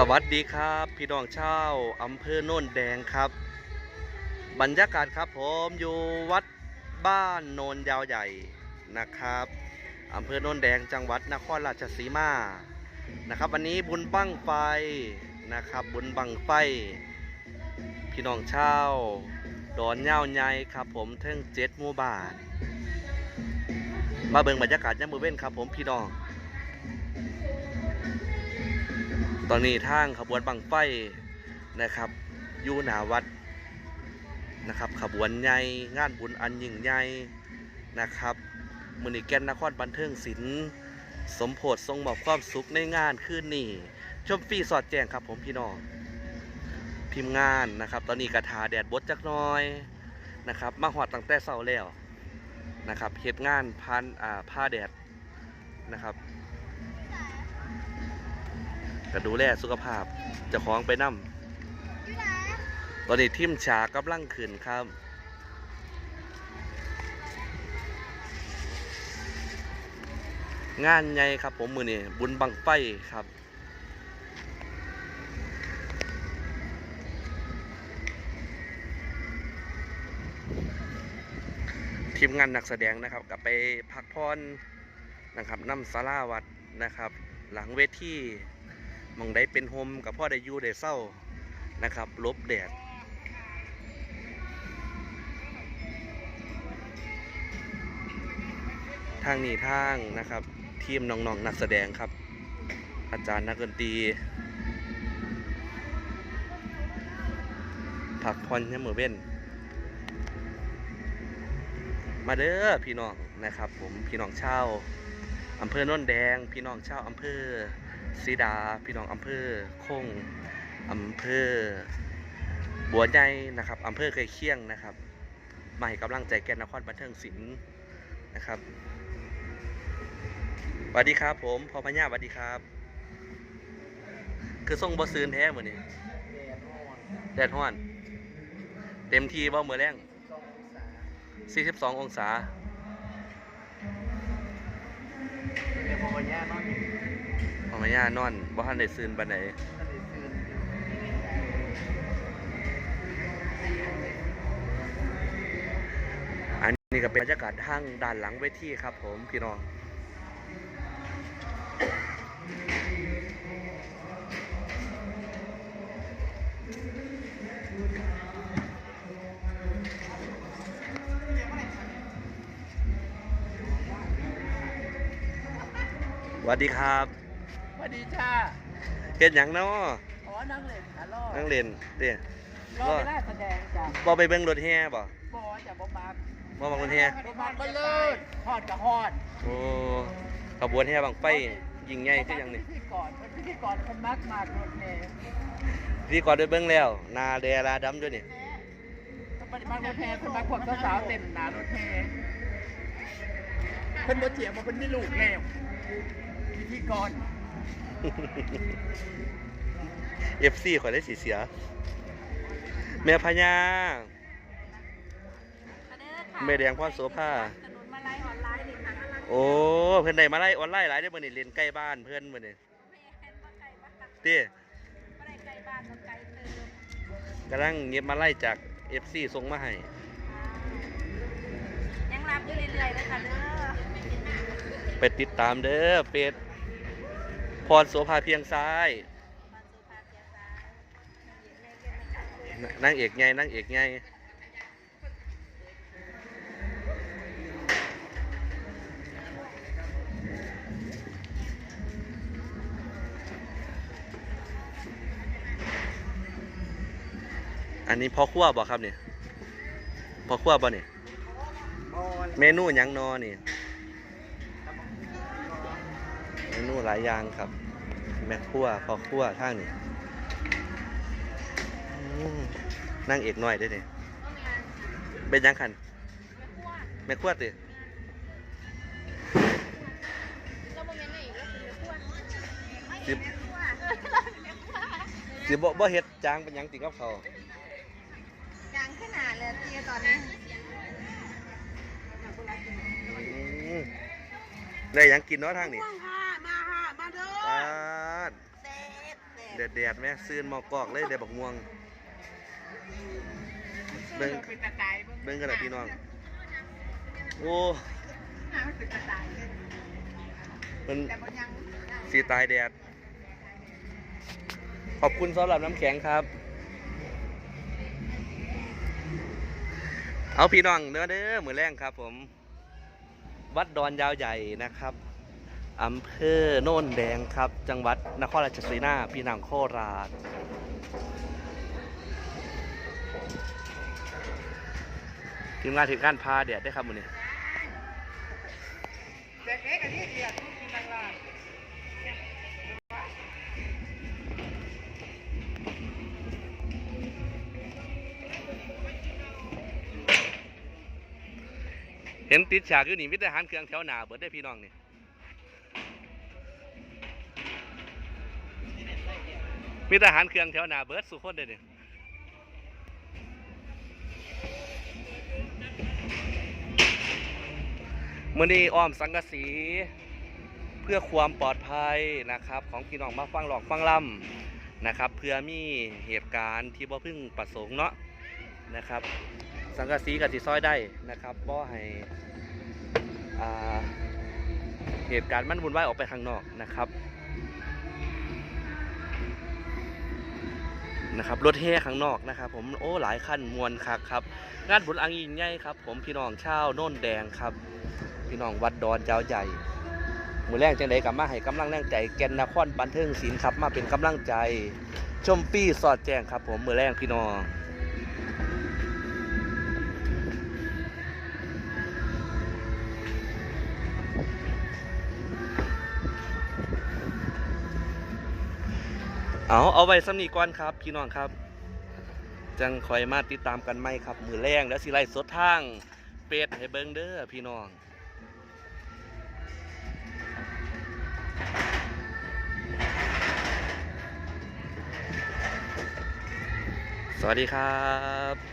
สวัสดีครับ พี่น้องชาวอำเภอโน่นแดงครับ บรรยากาศครับผมอยู่วัดบ้านโนนยาวใหญ่นะครับอำเภอโน่นแดงจังหวัดนครราชสีมานะครับ วันนี้บุญบั้งไฟนะครับ บุญบั้งไฟ พี่น้องชาวดอนเย้าใหญ่ครับผมเทิงเจ็ดหมู่บ้าน มาเบิ่งบรรยากาศยามมือเว้นครับผมพี่น้อง ตอนนี้ทางขบวนบังไฟนะครับอยู่หนาวัดนะครับ ขบวนใหญ่งานบุญอันยิ่งใหญ่นะครับมือนีแกนนครบันเทิงศิลป์สมโพธทรงมอบความสุขในงานคืนนี้ชมฟรีสอดแจ้งครับผมพี่น้องทีมงานนะครับ ตอนนี้กระทาแดดบดจักน้อยนะครับ มาหอดตั้งแต่เช้าแล้วนะครับเหตุงานพันอ่าผ้าแดดนะครับ ก็ดูแลสุขภาพเจะคล้าของไปนำตอนนี้ทีมฉากกำลังขึ้นครับงานใหญ่ครับผมมือนี่บุญบังไฟครับ ทีมงานนักแสดงนะครับกลับไปพักผ่อนนะครับน้ำสาราวัดนะครับ หลังเวที มองได้เป็นโฮมกับพ่อได้อยู่ได้เศร้านะครับลบแดดทางนี้ทางนะครับ ทีมน้องๆนนักแสดงครับ อาจารย์นักดนตรีผักพรยามมือเว้น มาเด้อพี่น้องนะครับ ผมพี่น้องชาวอำเภอโน่นแดง พี่น้องชาวอำเภอ ศรีดาพี่น้องอำเภอคงอำเภอบัวใหญ่นะครับอำเภอเคยเคียงนะครับ มาให้กำลังใจแกนนครบันเทิงศิลป์นะครับสวัสดีครับ ผมพ่อพญาสวัสดีครับ คือส่งบอซืนแท้เหมือนนี่แดดฮ้อน เต็มที่บ่มือแรง42 องศา พ่อพญานอนบ่ทันได้ซืนปานใดอันนี้ก็เป็นบรรยากาศทางด้านหลังเวทีครับผมพี่น้องสวัสดีครับ วัสดีจ้าเฮ็ดหยังเนาะอ๋อนั่งเล่นขาล่อนั่งเล่นเด้รอเวลาแสดงจ้ะบ่ไปเบิ่งรถแห่บ่บอจะบ่มากบ่มารถแห่บ่มากก็เลิศฮอดกับฮอดโอ้ขบวนแห่บังไฟยิ่งใหญ่คือหยังนี่พิธีกรเป็นพิธีกรคนมากมากรถเมล์พี่ก่อนได้เบิ่งแล้วหนาแดลาดำด้วยนี่ก็ปฏิบัติรถแห่คนมาขวบสาวๆเต็มหนารถแห่เพิ่นบ่เจียบ่เพิ่นมีลูกแล้วพิธีกร เอฟซีขอยได้สีเสีย แม่พญาแม่แดงพ่อโสภาถนนมาลายออนไลน์นี่ค่ะกำลังโอ้เพิ่นได้มาไล่ออนไลน์หลายได้อมื้อนี้เรียนใกล้บ้านเพิ่นมื้อนี้แม่บ่ไกลบ่กักติบ่ได้ไกลบ้านบ่ไกลเติมกำลังเงียบมาไล่จาก FC ส่งมาให้ยังรับอยู่เรื่อยๆเลยค่ะเด้อไปติดตามเด้อเฟซ พรโสภาเพียงซ้ายบ้านสุภาพเสียสายนนางเอกใหญ่นางเอกใหญ่อันนี้พอครัวบ่ครับเนี่ยพอครัวบ่เนี่ยบอลเมนูหยังนอนี่เมนูหลายอย่างครับ แม่ครัวพอครัวทางนี่อืมนั่งเอกหน่อยได้เนี่ยเป็นหยังคันแม่ครัวติแล้วมึงยังไงอีกแล้วคือทั่วสิบสิบ่บ่เฮ็ดจางเป็นหยังติกับเขาวกลางขนาดเลยเตี้ยตอนนี้อืมได้หยังกินเนาะทางนี่ ม่วงค่ะ มาค่ะ มาเด้อ ปาด เด็ดเด็ด แดดแดดๆแม่ซื้นหมอกกอกเลยแดดบักม่วง เบิ่ง เป็นตะไคร้เบิ่งกันนะพี่น้อง โอ้น้ำเป็นกระต่ายเลยมันแต่บนยังสีตายแดด ขอบคุณสำหรับน้ำแข็งครับ เอาพี่น้องเนื้อเด้อมือแรงครับผม วัดดอนยาวใหญ่นะครับอำเภอโน่นแดงครับ จังหวัด นครราชสีมาพี่น้องโคราชทีมงานถึงการพาแดดได้ครับมือนี้เห็นติดฉากอยู่นี่มิตรหารเครื่องแถวหนาเบิดได้พี่น้องนี่ มีทหารเครื่องแถวหน้าเบิร์ดสุคนเด้อนี่มื่อนี้อ้อมสังกะสีเพื่อความปลอดภัยนะครับ ของพี่น้องมาฟังหลอกฟังล่ำนะครับ เพื่อมีเหตุการณ์ที่บ่พึ่งประสงค์เนาะนะครับ สังกะสีกับสีซอยได้นะครับบ่ให้เหตุการณ์มันวุ่นวายออกไปข้างนอกนะครับ นะครับรถแห่ข้างนอกนะครับ ผมโอ้หลายขั้นมวลคักครับ งานบุญอังยิงใหญ่ครับ ผมพี่น้องชาวโน่นแดงครับ พี่น้องวัดดอนเจ้าใหญ่มือแรงจังไดกลับมาให้กำลังแรงใจแก่นนครบันเทิงศิลป์ครับมาเป็นกำลังใจ ชมปี้สอดแจ้งครับ ผมมือแรงพี่น้อง เอาเอาไว้สำนีก่อนครับ พี่น้องครับ จังคอยมาติดตามกันไหมครับ มือแรงแล้วสิไล่สดทางเป็ดให้เบิงเด้อพี่น้องสวัสดีครับ